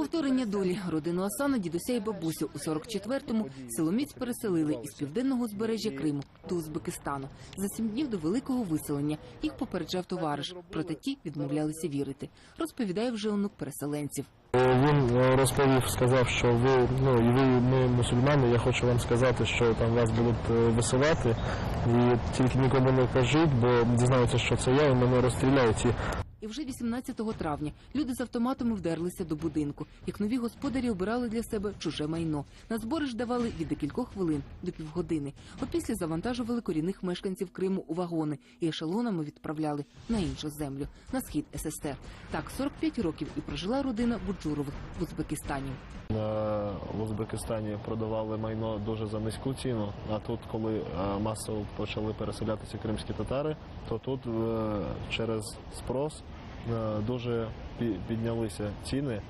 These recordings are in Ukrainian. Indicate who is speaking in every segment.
Speaker 1: Повторення долі родину Асана, дідуся і бабусю у 44-му силоміць переселили із південного узбережжя Криму до Узбекистану. За сім днів до великого виселення їх попереджав товариш, проте ті відмовлялися вірити. Розповідає вже онук переселенців.
Speaker 2: Він е, розповів, сказав, що ви ну і ви ми мусульмани. Я хочу вам сказати, що там вас будуть е, висилати, і тільки нікому не кажіть, бо дізнаються, що це я, і мене розстріляють. І
Speaker 1: вже 18 травня люди з автоматами вдерлися до будинку. Як нові господарі обирали для себе чуже майно. На збори ж давали від декількох хвилин до півгодини. Опісля завантажували корінних мешканців Криму у вагони і ешелонами відправляли на іншу землю, на схід СССР. Так 45 років і прожила родина Буджурових в Узбекистані.
Speaker 2: Е, в Узбекистані продавали майно дуже за низьку ціну. А тут, коли е, масово почали переселятися кримські татари, то тут е, через спрос дуже піднялися ціни,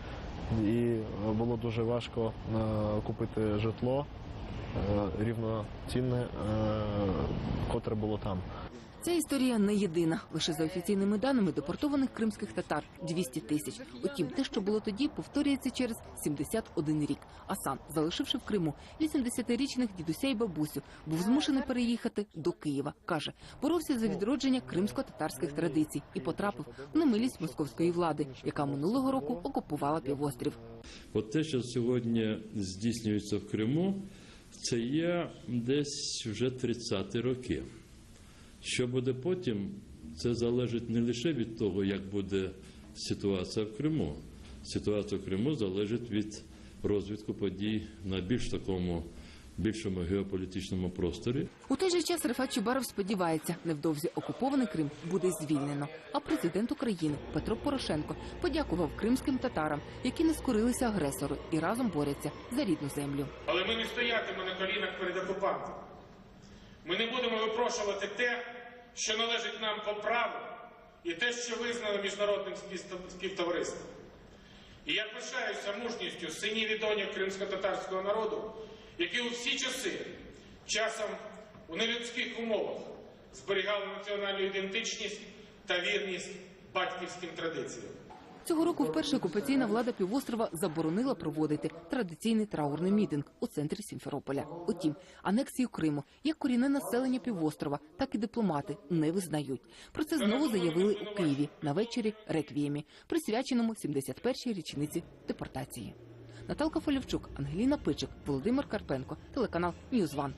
Speaker 2: і було дуже важко е, купити житло е, рівноцінне, е, котре було там.
Speaker 1: Ця історія не єдина. Лише за офіційними даними депортованих кримських татар 200 тисяч. Утім, те, що було тоді, повторюється через 71 рік. Асан, залишивши в Криму 80-річних дідуся і бабусю, був змушений переїхати до Києва. каже, боровся за відродження кримсько-татарських традицій і потрапив в немилість московської влади, яка минулого року окупувала півострів.
Speaker 3: От те, що сьогодні здійснюється в Криму, це є десь вже 30-ті роки. Що буде потім, це залежить не лише від того, як буде ситуація в Криму. Ситуація в Криму залежить від розвитку подій на більш такому більшому геополітичному просторі.
Speaker 1: У той же час Рефат Чубаров сподівається, невдовзі окупований Крим буде звільнено. А президент України Петро Порошенко подякував кримським татарам, які не скорилися агресору і разом борються за рідну землю.
Speaker 4: Але ми не стоятимемо на колінах перед окупантом. Ми не будемо випрошувати те, що належить нам по праву, і те, що визнано міжнародним співтовариством. І я пишаюся мужністю синів і доньок кримсько-татарського народу, які у всі часи, часом у нелюдських умовах, зберігали національну ідентичність та вірність батьківським традиціям.
Speaker 1: Цього року вперше окупаційна влада півострова заборонила проводити традиційний траурний мітинг у центрі Сімферополя. Утім, анексію Криму як корінне населення півострова, так і дипломати не визнають. Про це знову заявили у Києві на вечорі реквіємі, присвяченому 71-й річниці депортації. Наталка Фолівчук, Ангеліна Пичик, Володимир Карпенко, телеканал Ньюзван.